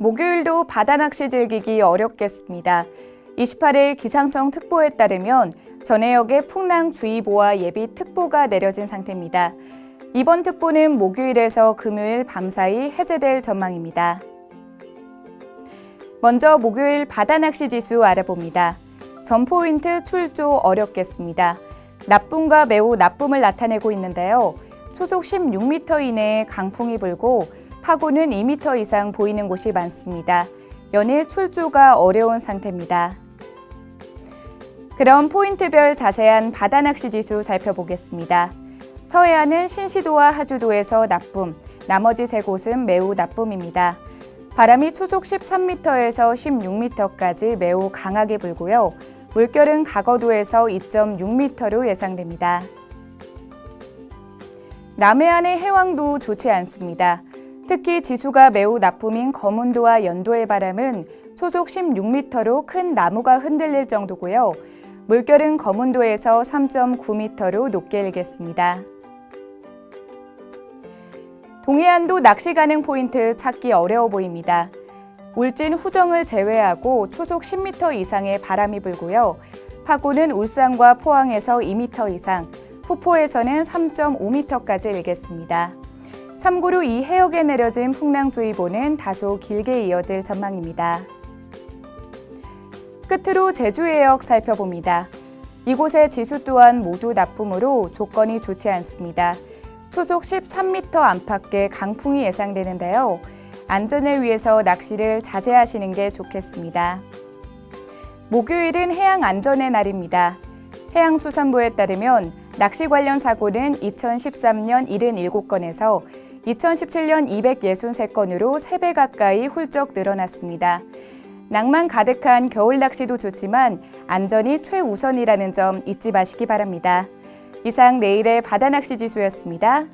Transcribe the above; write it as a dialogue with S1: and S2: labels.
S1: 목요일도 바다 낚시 즐기기 어렵겠습니다. 28일 기상청 특보에 따르면 전해역에 풍랑주의보와 예비특보가 내려진 상태입니다. 이번 특보는 목요일에서 금요일 밤사이 해제될 전망입니다. 먼저 목요일 바다 낚시 지수 알아봅니다. 전 포인트 출조 어렵겠습니다. 나쁨과 매우 나쁨을 나타내고 있는데요. 초속 16m 이내에 강풍이 불고 파고는 2m 이상 보이는 곳이 많습니다. 연일 출조가 어려운 상태입니다. 그럼 포인트별 자세한 바다 낚시 지수 살펴보겠습니다. 서해안은 신시도와 하주도에서 나쁨, 나머지 세 곳은 매우 나쁨입니다. 바람이 초속 13m에서 16m까지 매우 강하게 불고요. 물결은 가거도에서 2.6m로 예상됩니다. 남해안의 해왕도 좋지 않습니다. 특히 지수가 매우 나쁨인 거문도와 연도의 바람은 초속 16m로 큰 나무가 흔들릴 정도고요. 물결은 거문도에서 3.9m로 높게 일겠습니다. 동해안도 낚시 가능 포인트 찾기 어려워 보입니다. 울진 후정을 제외하고 초속 10m 이상의 바람이 불고요. 파고는 울산과 포항에서 2m 이상, 후포에서는 3.5m까지 일겠습니다. 참고로 이 해역에 내려진 풍랑주의보는 다소 길게 이어질 전망입니다. 끝으로 제주 해역 살펴봅니다. 이곳의 지수 또한 모두 나쁨으로 조건이 좋지 않습니다. 초속 13m 안팎의 강풍이 예상되는데요. 안전을 위해서 낚시를 자제하시는 게 좋겠습니다. 목요일은 해양 안전의 날입니다. 해양수산부에 따르면 낚시 관련 사고는 2013년 77건에서 2017년 263건으로 3배 가까이 훌쩍 늘어났습니다. 낭만 가득한 겨울 낚시도 좋지만 안전이 최우선이라는 점 잊지 마시기 바랍니다. 이상 내일의 바다 낚시 지수였습니다.